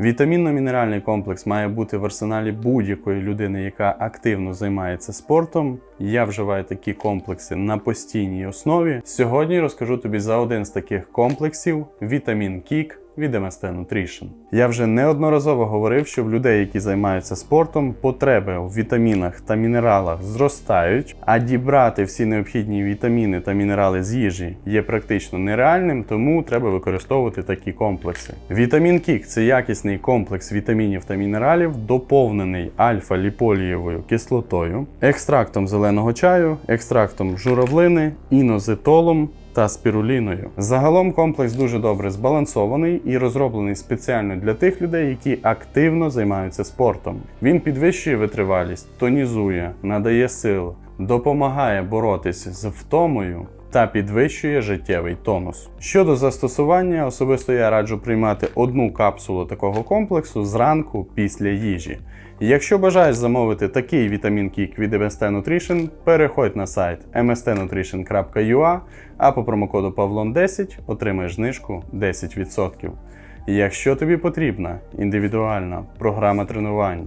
Вітамінно-мінеральний комплекс має бути в арсеналі будь-якої людини, яка активно займається спортом. Я вживаю такі комплекси на постійній основі. Сьогодні розкажу тобі за один з таких комплексів вітамін Кік від MST Nutrition. Я вже неодноразово говорив, що в людей, які займаються спортом, потреби у вітамінах та мінералах зростають, а дібрати всі необхідні вітаміни та мінерали з їжі є практично нереальним, тому треба використовувати такі комплекси. Вітамін Кік це якісний комплекс вітамінів та мінералів, доповнений альфа-ліполієвою кислотою, екстрактом зеленого чаю, екстрактом журавлини, інозитолом та спіруліною. Загалом комплекс дуже добре збалансований і розроблений спеціально для тих людей, які активно займаються спортом. Він підвищує витривалість, тонізує, надає сил, допомагає боротися з втомою. Та підвищує життєвий тонус. Щодо застосування, особисто я раджу приймати одну капсулу такого комплексу зранку після їжі. Якщо бажаєш замовити такий вітамін Кік від MST Nutrition, переходь на сайт mstnutrition.ua, а по промокоду Pavlon10 отримаєш знижку 10%. Якщо тобі потрібна індивідуальна програма тренувань,